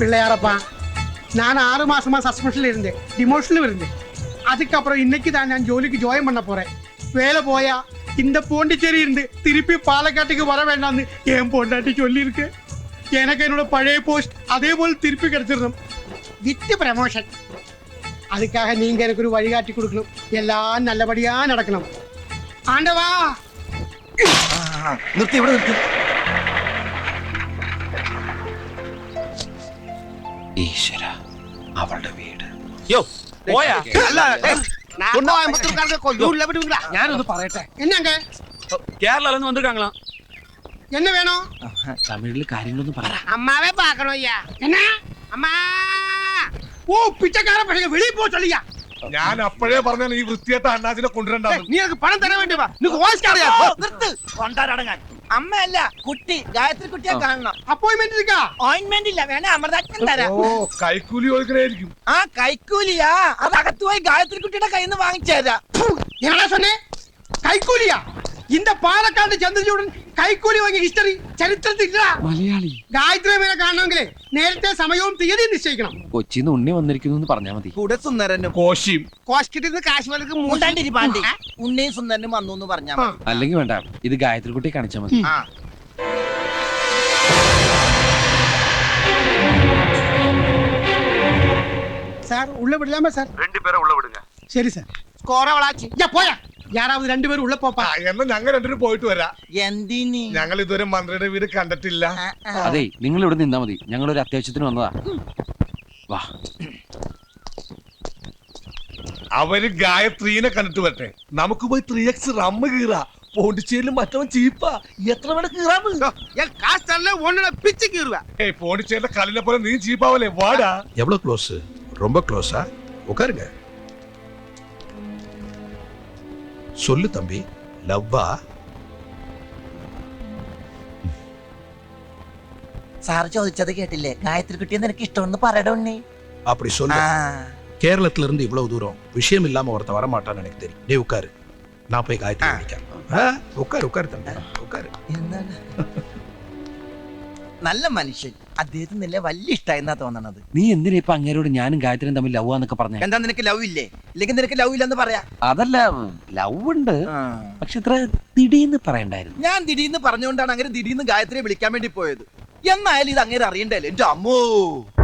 பிள்ளையாரப்பா நான் ஆறு மாசமா சஸ்பென்ஷன்ல இருந்தேன் டிமோஷன்ல இருந்தேன் அதுக்கப்புறம் இன்னைக்கு தான் நான் ஜோலிக்கு ஜாயின் பண்ண போறேன் வேலை போயா இந்த போண்டிச்சேரி இருந்து திருப்பி பாலக்காட்டுக்கு வர வேண்டாம்னு என் பொண்டாட்டி சொல்லியிருக்கு எனக்கு என்னோட பழைய போஸ்ட் அதே போல் திருப்பி கிடைச்சிடணும் வித்து ப்ரமோஷன் அதுக்காக நீங்க எனக்கு ஒரு வழிகாட்டி கொடுக்கணும் எல்லாம் நல்லபடியா நடக்கணும் ஆண்டவா നിർത്തി ഇവിടെ നിർത്തി ഈശ്വര അവളുടെ വീട്. ഞാനൊന്ന് പറയട്ടെ? കേരള വന്നിരിക്കാങ്ങളാ എന്നെ വേണോ? തമിഴിൽ കാര്യങ്ങളൊന്നും പറ. അമ്മാവേ പാക്കണോ അമ്മാ! ഓ പിച്ചക്കാരെ പക്ഷേ വെളിയിൽ പോയി ഞാൻ അപ്പോഴേ പറഞ്ഞാണ് ഈ വൃത്തിയായിട്ട അണ്ണാച്ചിനെ കൊണ്ടുവരണ്ടാന്ന് നീ എനിക്ക് പണം തരാൻ വേണ്ടി വാ നിനക്ക് വോയിസ് അറിയാ നിർത്ത് കൊണ്ടാടങ്ങാൻ അമ്മയല്ല കുട്ടി ഗായത്രി കുട്ടിയെ കാണണം அப்பாயின்மெண்ட் இருக்கா ഓയിന്റ്മെന്റ് ഇല്ല വേണേ അമൃതാക്ഷൻ തരാം ഓ കൈക്കൂലി കൊടുക്കണായിരിക്കും ആ കൈക്കൂലിയാ അത് അകത്ത് പോയി ഗായത്രി കുട്ടിയുടെ കയ്യിൽ നിന്ന് വാങ്ങിച്ചു തരാം என்னடா சொன்னேன் கைக்கூலியா இந்த பாலக்காடு ചന്ദ്രചൂടൻ കൈക്കൂലി വാങ്ങിയ ഹിസ്റ്ററി ചരിത്രത്തിൽ ഇല്ല മലയാളി ഗായത്രി മേലെ കാണണമെങ്കിൽ നേരത്തെ സമയവും തീയതി നിശ്ചയിക്കണം കൊച്ചിന്ന് ഉണ്ണി വന്നിരിക്കുന്നു എന്ന് പറഞ്ഞാ മതി കൂടെ സുന്ദരനും കോശിയും കോസ്കിട്ടിൽ നിന്ന് കാശ്മീർക്ക് മൂണ്ടാണ്ടിരി പാണ്ടി ഉണ്ണിയും സുന്ദരനും വന്നു എന്ന് പറഞ്ഞാ ആ. മതി. അല്ലെങ്കിൽ വേണ്ട ഇത് ഗായത്രി കുട്ടി കാണിച്ചാ മതി ആ சார் உள்ள விடலாமா சார் ரெண்டு பேரை உள்ள விடுங்க சரி சார் സ്കോർ അവളാച്ചി யா പോയാ யாராவது ரெண்டு பேரும் உள்ள போப்பா എന്നാ ഞങ്ങൾ രണ്ടിനും പോയിട്ട് വരാം എന്തിനി ഞങ്ങൾ ഇതുവരെ മന്ത്രിയുടെ വീട് കണ്ടിട്ടില്ല ആ, ആ. അതെ നിങ്ങൾ ഇവിടെ നിന്നാ മതി ഞങ്ങൾ ഒരു അത്യാവശ്യത്തിന് വന്നതാ വാ അവര് ഗായത്രീനെ കണ്ടിട്ട് വരട്ടെ നമുക്ക് പോയി ത്രീ എക്സ് റമ്മ് കീറാ പോണ്ടിച്ചേരിലും മറ്റവൻ ചീപ്പാ എത്ര വേണ കീറാന്ന് என் காசு தரல உன்னோட பிச்சு கீறுவேன் ഏയ് പോണ്ടിച്ചേരിലെ കല്ലിനെ പോലെ நீ ചീപ്പാവല്ലേ വാടാ எவ்வளவு க்ளோஸ் ரொம்ப க்ளோஸா உட்காருங்க சொல்லு தம்பி லவ்வா സാറ് ചോദിച്ചത് കേട്ടില്ലേ ഗായത്രി കുട്ടിയെ നിനക്ക് ഇഷ്ടമെന്ന് പറയട ഉണ്ണി அப்படி சொல்லு கேரளத்துல இருந்து இவ்வளவு தூரம் விஷயம் இல்லாம ஒருத்தன் வரமாட்டான்னு எனக்கு தெரியும் நீ உட்காரு நான் போய் காயத்ரி ஆ. நினைக்கிறேன் ஆ, உட்காரு உட்காரு தம்பி உட்காரு എന്താണ് നല്ല മനുഷ്യൻ അദ്ദേഹത്തിന് നല്ല വലിയ ഇഷ്ടമായിരുന്നാ തോന്നണത്. നീ എന്തിനാ ഇപ്പൊ അങ്ങേരോട് ഞാനും ഗായത്രിയും തമ്മിൽ ലവ് എന്നൊക്കെ പറഞ്ഞു? എന്താ നിനക്ക് ലവ് ഇല്ലേ? ഇല്ലെങ്കിൽ നിനക്ക് ലവ് ഇല്ലെന്ന് പറയാ. അതല്ല ലവ് ഉണ്ട്. പക്ഷെ ഇത്ര തിടീന്ന് പറയണ്ടായിരുന്നു. ഞാൻ തിടീന്ന് പറഞ്ഞുകൊണ്ടാണ് അങ്ങനെ തിടീന്ന് ഗായത്രിയെ വിളിക്കാൻ വേണ്ടി പോയത്. എന്നായാലും ഇത് അങ്ങനെ അറിയണ്ടല്ലേ? എന്റെ അമ്മോ.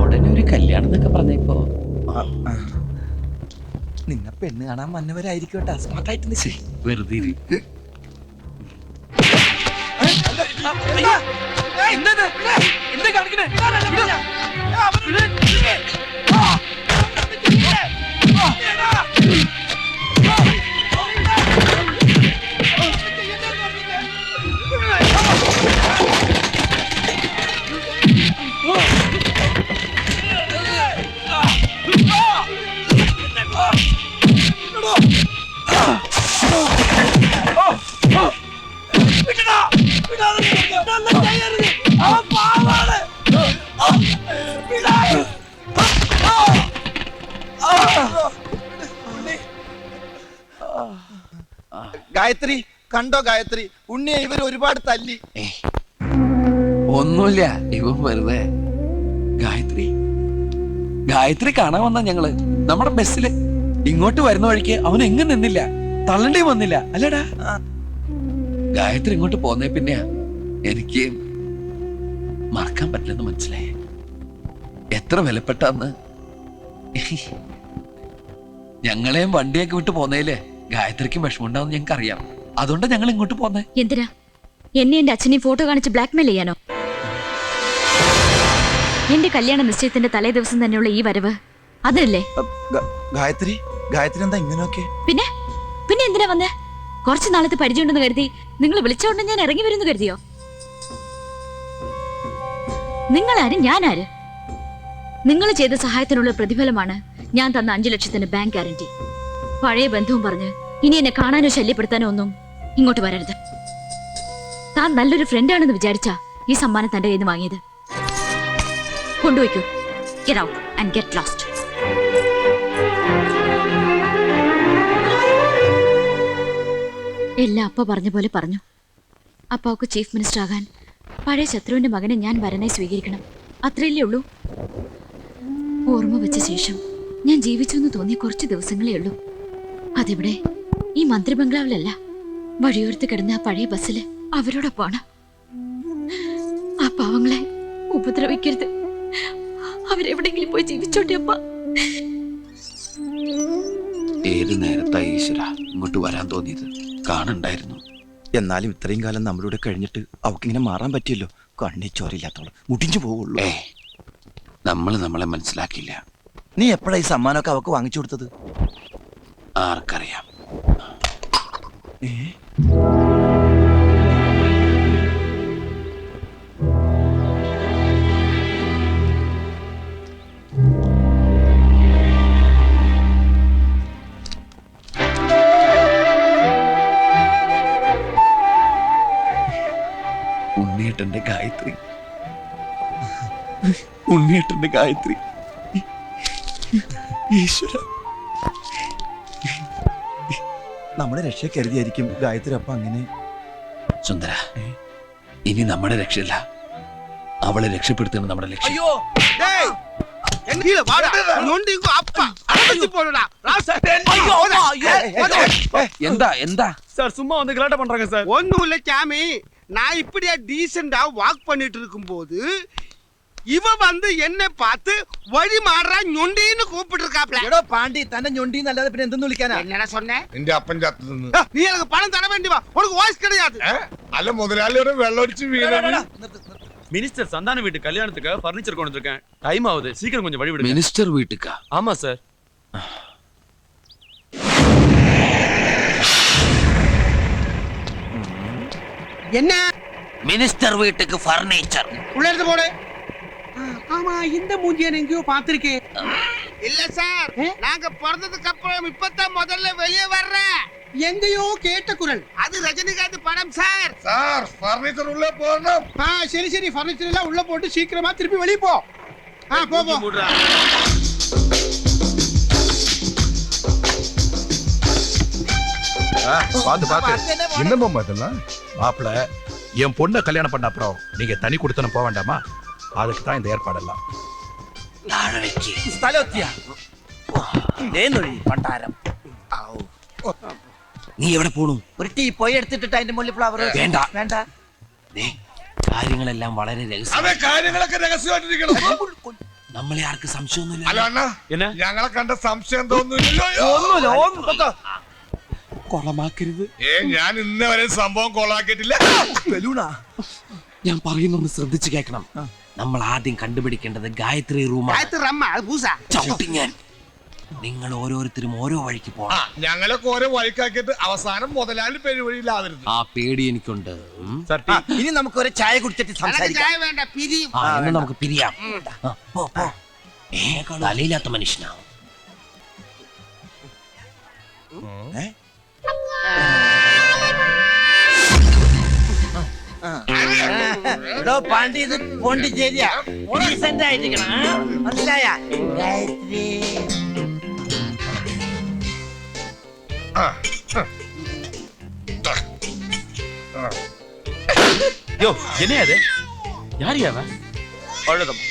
ഉടനെ ഒരു കല്യാണം എന്നൊക്കെ പറഞ്ഞ ഇപ്പൊ. നിന്നെ പെണ്ണ് കാണാൻ വന്നവരായിരിക്കും കേട്ടോ സ്മാർട്ടായിട്ട് നിശ്ചയി വെറുതെ ഇരി. ഗായത്രി കണ്ടോ ഗായത്രി? ഉണ്ണിയെ ഇവർ ഒരുപാട് തല്ലി. ഒന്നുമില്ല. ഇവൻ വെറുതെ ഗായത്രി. ഗായത്രി കാണാൻ വന്ന ഞങ്ങൾ. നമ്മുടെ ബസ്സിൽ ഇങ്ങോട്ട് വരുന്ന വഴിക്ക് അവൻ എങ്ങും നിന്നില്ല. തള്ളണ്ടി വന്നില്ല. അല്ലടാ? ഗായത്രി ഇങ്ങോട്ട് പോന്നേ പിന്നെയാ എനിക്ക് മറക്കാൻ പറ്റില്ലെന്ന് മനസ്സിലായി. എത്ര വിലപ്പെട്ടാന്ന്. ഞങ്ങളെയും വണ്ടിയൊക്കെ വിട്ട് പോന്നേലേ ഗായത്രിക്കും വിഷമമുണ്ടാവും ഞങ്ങൾക്ക് അറിയാം അതുകൊണ്ടാ ഞങ്ങൾ ഇങ്ങോട്ട് പോന്നെ. എന്തിനാ? എന്നെ എന്റെ അച്ഛനെയും ഫോട്ടോ കാണിച്ച് ബ്ലാക്ക്മെയിൽ ചെയ്യാനോ? എന്റെ കല്യാണ നിശ്ചയത്തിന്റെ തലേ ദിവസം തന്നെയുള്ള ഈ വരവ് അതല്ലേ? ഗായത്രി ഗായത്രി എന്താ ഇങ്ങനെയൊക്കെ? പിന്നെ? പിന്നെ എന്തിനാ വന്നേ? കുറച്ച് നാളത്തെ പരിചയമുണ്ടെന്ന് കരുതി നിങ്ങൾ വിളിച്ചോണ്ട് ഞാൻ ഇറങ്ങി വരുന്നു കരുതിയോ? നിങ്ങളാര്? ഞാനാര്? നിങ്ങൾ ചെയ്ത സഹായത്തിനുള്ള പ്രതിഫലമാണ് ഞാൻ തന്ന അഞ്ചു ലക്ഷത്തിന്റെ ബാങ്ക് ഗ്യാരണ്ടി പഴയ ബന്ധവും പറഞ്ഞ് ഇനി എന്നെ കാണാനോ ശല്യപ്പെടുത്താനോ ഒന്നും ഇങ്ങോട്ട് വരരുത്. താൻ നല്ലൊരു ഫ്രണ്ട് ആണെന്ന് വിചാരിച്ചാ ഈ സമ്മാനം തന്റെ കയ്യിൽ വാങ്ങിയത്. കൊണ്ടുപോയിക്കൂ. Get out and get lost എല്ലാം അപ്പ പറഞ്ഞ പോലെ പറഞ്ഞു. അപ്പാക്ക് ചീഫ് മിനിസ്റ്റർ ആകാൻ പഴയ ശത്രുവിന്റെ മകനെ ഞാൻ വരനായി സ്വീകരിക്കണം. അത്രയല്ലേ ഉള്ളൂ? ഓർമ്മ വെച്ച ശേഷം ഞാൻ ജീവിച്ചു എന്ന് തോന്നിയ കുറച്ച് ദിവസങ്ങളേ ഉള്ളൂ. അതിവിടെ? ഈ മന്ത്രി ബംഗ്ലാവിലല്ല വഴിയോരത്ത് കിടന്ന ആ പഴയ ബസ്സിൽ അവരോടൊപ്പമാണ് ആ പാവങ്ങളെ ഉപദ്രവിക്കരുത്. അവരെവിടെങ്കിലും പോയി ജീവിച്ചോട്ടെ അപ്പ ഏത് നേരത്തായി ഈശ്വര ഇങ്ങോട്ട് വരാൻ തോന്നിയത്? കാണണ്ടായിരുന്നു. എന്നാലും ഇത്രയും കാലം നമ്മളിവിടെ കഴിഞ്ഞിട്ട് അവക്കിങ്ങനെ മാറാൻ പറ്റിയല്ലോ. കണ്ണി ചോരയില്ലാത്തോളം മുടിഞ്ഞു പോവുള്ളൂ. ഏ നമ്മൾ നമ്മളെ മനസ്സിലാക്കിയില്ല. നീ എപ്പോഴാ ഈ സമ്മാനമൊക്കെ അവക്ക് വാങ്ങിച്ചു കൊടുത്തത്? ആർക്കറിയാം. ഉണ്ണിയേട്ടന്റെ ഉണ്ണിയേട്ടന്റെ ഗായത്രി ഈശ്വര നമ്മുടെ രക്ഷ കരുതിയായിരിക്കും ഗായത്രി അപ്പൊ അങ്ങനെ സുന്ദര ഇനി നമ്മുടെ രക്ഷയില്ല അവളെ രക്ഷപ്പെടുത്തുന്ന നമ്മുടെ ലക്ഷ്യം ஐயோ டேய் எங்க கீழ வாடா நொண்டி அப்பா அடிச்சு போடுடா എന്താ എന്താ சார் சும்மா வந்து கலாட்ட பண்றாங்க சார் ஒண்ணும் இல்ல சாமி நான் இப்படியா டீசெண்டா வாக் பண்ணிட்டு இருக்கும்போது இவ வந்து என்ன பார்த்து വഴി മാറാൻ ഞൊണ്ടീന്ന് കൂപ്പിട്ടിരിക്കാപ്ല എടോ பாண்டி തന്നെ நொண்டின்னு അല്ലാതെ പിന്നെ എന്തെന്ന് വിളിക്കാനാ എന്നാ സൊന്നേ നിന്റെ അപ്പൻ ചത്തു നീ എനിക്ക് പണം തര വേണ്ടി വാ ഉനക്ക് വോയിസ് കിടയാത് അല്ല മുതലാളിയോട് വെള്ളൊടിച്ച് വീണു மினிஸ்டர் சந்தான வீட்டு கல்யாணத்துக்கு ஃபர்னிச்சர் கொண்டு இருக்கேன் டைம் ஆகுது. சீக்கிரம் கொஞ்சம் வழி விடுங்க. மினிஸ்டர் வீட்டுக்கா? ஆமா சார் என்ன? மினிஸ்டர் வீட்டுக்கு ஃபர்னிச்சர் உள்ள இருந்து போடு. ஆமா இந்த மூஞ்சியை எங்கேயோ பார்த்திருக்கேன். இல்ல சார் நாங்க பிறந்ததுக்கு அப்புறம் இப்பதான் முதல்ல வெளியே வர்ற எங்கேயோ கேட்ட குரல். அது ரஜினிகாந்த் படம் சார். சார் பர்னிச்சர் உள்ள போறோம் ஆ சரி சரி பர்னிச்சர் எல்லாம் உள்ள போட்டு சீக்கிரமா திருப்பி வெளியே போ. ஆ போ போ பாத்து பாத்து என்ன இதெல்லாம்? மாப்பிள்ள என் பொண்ணை கல்யாணம் பண்ண அப்புறம் நீங்க தனி கொடுத்தனும் போக வேண்டாமா? அதுக்கு தான் இந்த ஏற்பாடெல்லாம் സ്ഥലമെത്തിയ പണ്ടാരം നീ എവിടെ പോണു ഒരു ടീ പോയി എടുത്തിട്ട് അതിന്റെ മുകളിൽ ഫ്ലവർ വേണ്ട. വേണ്ട ദേ, കാര്യങ്ങളെല്ലാം വളരെ രഹസ്യം അതെ കാര്യങ്ങളൊക്കെ രഹസ്യമായിട്ടിരിക്കണം നമ്മളെ ആർക്ക് അല്ല സംശയമൊന്നുമില്ല അണ്ണ என்ன ഞങ്ങളെ കണ്ട സംശയം തോന്നുന്നില്ലല്ലോ ഒന്നുമില്ല ഒന്നും കൊളമാക്കരുത് ഏ ഞാൻ ഇന്നേ വരെ സംഭവം കൊളാക്കിയിട്ടില്ല ബലൂണാ ഞാൻ പറയുന്നൊന്ന് ശ്രദ്ധിച്ചു കേൾക്കണം നമ്മൾ ആദ്യം കണ്ടുപിടിക്കേണ്ടത് ഗായത്രി റൂമാണ്. നിങ്ങൾ ഓരോരുത്തരും ഓരോ വഴിക്ക് പോകണം ഞങ്ങളൊക്കെ ഓരോ വഴിക്കാക്കിയിട്ട് അവസാനം മുതലാളി പെരുവഴിയിലാവരുത്. ആ പേടി എനിക്കുണ്ട്. ഇനി നമുക്ക് ഒരു ചായ കുടിച്ചിട്ട് സംസാരിക്കാം. നമുക്ക് പിരിയാം. പോ, പോ. ഏ, തലയില്ലാത്ത മനുഷ്യനാ. ഏ? ആ. എടോ പാണ്ടി ഇത് പോണ്ടിച്ചേരിയാ ഡീസന്റ് ആയിരിക്കണം ആ? മനസ്സിലായ ഗായത്രി ആ, யோ என்ன அது யார் அவன் அவ்வளவுதான்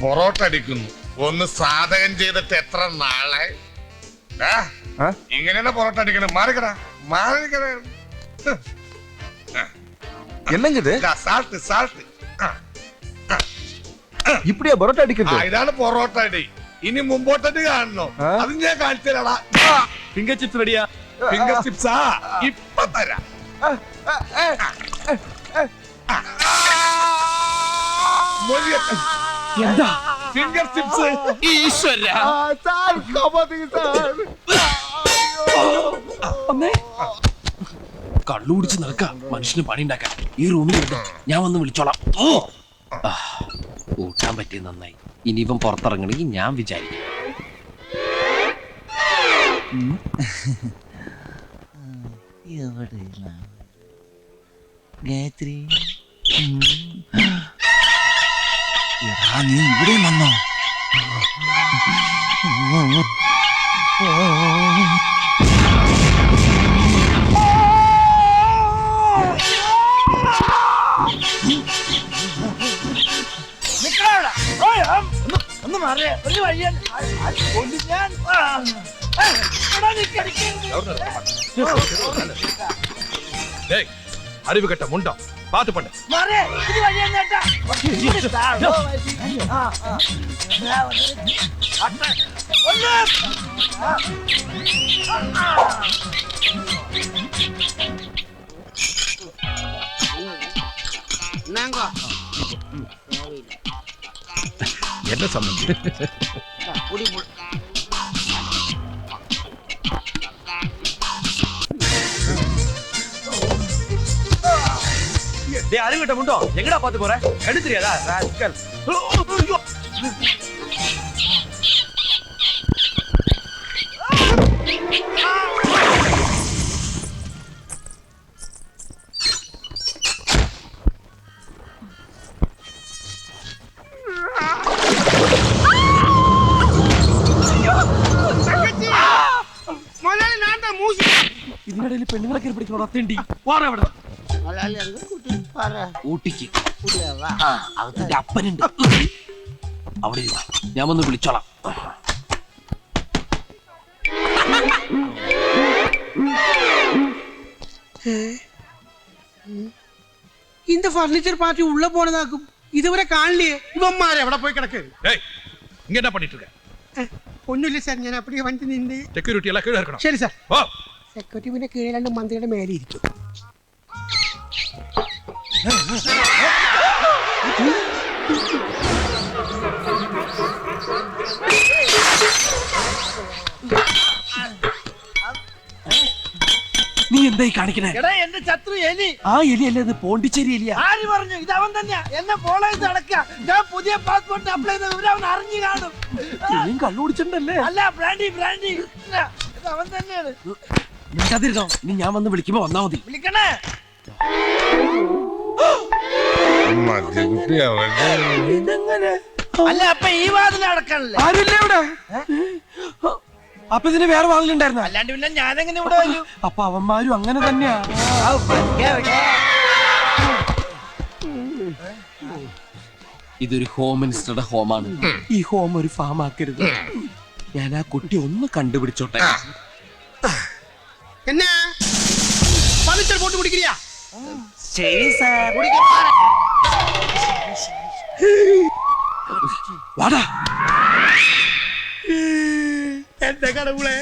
പൊറോട്ട അടിക്കുന്നു ഒന്ന് സാധകം ചെയ്തിട്ട് എത്ര നാളെ ആ? ഇങ്ങനെയാണ് പൊറോട്ട അടിക്കണം മാറിക്കടാ മാറിക്കടാ என்னங்குது സാൾട്ട് സാൾട്ട് இப்படியா பரோட்டா ആ ഇതാണ് പൊറോട്ട അടി ഇനി മുമ്പോട്ടടി കാണണോ അത് ഞാൻ കാണിച്ചു തരാടാ ஃபிங்கர் சிப்ஸ் ரெடியா ഫിംഗർ ചിപ്സാ ഇപ്പൊ തരാം എന്താ ഫിംഗർ ചിപ്സ് ഈശ്വര. അമ്മേ. കള്ളു കുടിച്ച് നടക്ക. മനുഷ്യന് പണി ഉണ്ടാക്കാൻ. ഈ റൂമിൽ ഞാൻ വന്ന് വിളിച്ചോളാം. ഓ. കൂട്ടാൻ പറ്റിയ നന്നായി. ഇനി ഇവൻ പുറത്തിറങ്ങണമെങ്കിൽ ഞാൻ വിചാരിക്കും. ഗായത്രി? ആ നീ ഇവിടെയും വന്നോ ഒന്ന് മാറിയ ഒരു വഴിയാൻ ഞാൻ அறிவு கட்ட முண்டம் பாத்து பண்ணு. மாறே இது வழியா நேட்டா என்ன சம்பந்தம் ആ, അട്ടെ. ഒന്ന്. ആ. என்ன சம்பந்தி டேய் அறிவிட்ட முண்டோம் எங்கடா பாத்து போற கண்ணு தெரியாதா ராஸ்கல் മുതലാളി ഞാൻ മൂസി ഇതിനിടയിൽ പെണ്ണുങ്ങളെ കയറി പിടിക്കണോ അത്തേണ്ടി വാറ അവിടെ മുതലാളി അങ്ങ് കൂട്ടിട്ട് ഊട്ടിക്ക്. ഇല്ലവാ. ആ അപ്പനുണ്ട്. അവിടെ ഞാൻ ഒന്ന് വിളിച്ചോളാം. இந்த ஃபர்னிச்சர் பார்ட்டி உள்ள போனதாக்கும் இதுவரை காணலையே இவன்மார் எவ்வளோ போய் கிடக்கு டேய் இங்க என்ன பண்ணிட்டு இருக்க ஒன்றும் സെക്യൂരിറ്റി ശരി സെക്യൂരിറ്റി പിന്നെ കീഴിലാണ്ട് മന്ത്രിയുടെ മേലെ ഇരിക്കും നീ എന്തായി കാണിക്കണേ? എടാ എന്റെ ശത്രു എലി. ആ എലി അല്ലേ ഇത് പോണ്ടിച്ചേരി എലിയാ? ആര് പറഞ്ഞു? ഇത് അവൻ തന്നെയാ. എന്നെ ഫോളോ ചെയ്ത് നടക്കുക ഞാൻ പുതിയ പാസ്പോർട്ട് അപ്ലൈ ചെയ്ത വിവരം അവൻ അറിഞ്ഞു കാണും. നീ കള്ളു കുടിച്ചിട്ടുണ്ടല്ലേ? അല്ല ബ്രാൻഡി ബ്രാൻഡി. ഇല്ല, ഇത് അവൻ തന്നെയാണ്. മിണ്ടാതിരുന്നോ? ഇനി ഞാൻ വന്ന് വിളിക്കുമ്പോ വന്നാ മതി. വിളിക്കണേ. മദ്യക്കുട്ടി അവരുടെ ഇതെങ്ങനെ? അല്ല അപ്പൊ ഈ വാതിൽ അടക്കണല്ലേ ആരുമില്ല ഇവിടെ? അപ്പൊ ഇതിന് വേറെ വാതിൽ വാതിലുണ്ടായിരുന്നു? അല്ലാണ്ട് പിന്നെ ഞാൻ എങ്ങനെ ഇവിടെ വരും? അപ്പൊ അവന്മാരും അങ്ങനെ തന്നെയാ. ഇതൊരു ഹോം മിനിസ്റ്ററുടെ ഹോമാണ് ഈ ഹോം ഒരു ഫാം ആക്കരുത്. ഞാൻ ആ കുട്ടി ഒന്ന് കണ്ടുപിടിച്ചോട്ടെ. എന്നാ? പതിച്ചൽ പോട്ട് കുടിക്കില്ല ചെയ് സാർ. വാടാ. എന്റെ കടവുളെ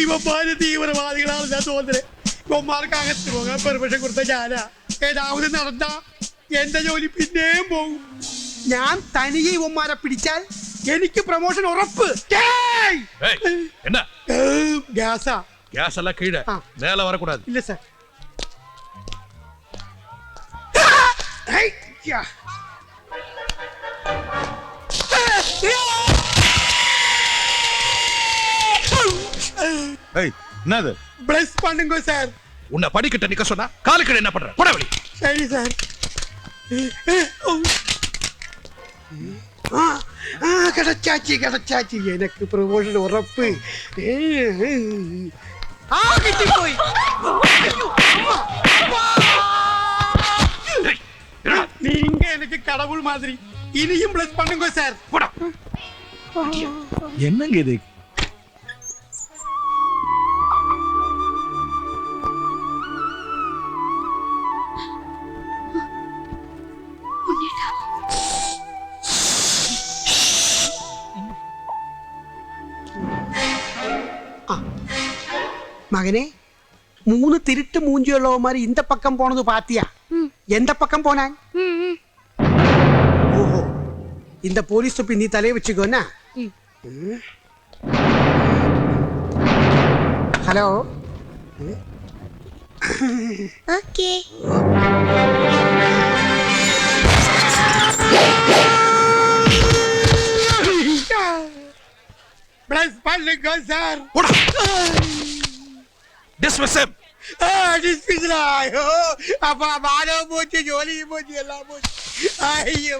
ഇവന്മാര് തീവ്രവാദികളാണ് ഞാൻ തോന്നുന്നത്. ഇവന്മാർക്ക് അകത്ത് പോകാൻ പെർമിഷൻ കൊടുത്ത ഞാനാ. ഏതാവത് നടന്ന എന്റെ ജോലി പിന്നെയും പോകും. ഞാൻ തനിയെ ഇവന്മാരെ പിടിച്ചാൽ എനിക്ക് പ്രൊമോഷൻ ഉറപ്പ്. ഗ്യാസാ ഗ്യാസ്. എല്ലാം കീഴ. നേരെ വരക്കൂടാതെ ഇല്ല സാർ. என்னது? பிளஸ் பண்ணுங்க சார் உன்னை படிக்கிட்ட நிக்க சொன்னா காலுக்கு என்ன பண்ற? படவழி சரி சார் கிடைச்சாச்சு கிடைச்சாச்சு. எனக்கு ப்ரொமோஷன் உறப்பு. ஆ கிட்டி போய் எனக்கு கடவுள் மாதிரி. இனியும் பிளஸ் பண்ணுங்க சார் என்னங்க இது? மகனே மூணு திருட்டு மூஞ்சியுள்ளவ இந்த பக்கம் போனது பாத்தியா? எந்த பக்கம் போனான் ஓஹோ இந்த போலீஸ் தொப்பி நீ தலையை வச்சுக்கோன்னா ஹலோ ஓகே பிளஸ் பண்ணுங்க சார் போடா டிஸ்மிஸ் ஹிம் ഡിസ്മിസിലായോ അപ്പൊ മാനവും പോച്ച് ജോലിയും പോച്ച് എല്ലാം പോച്ച് അയ്യോ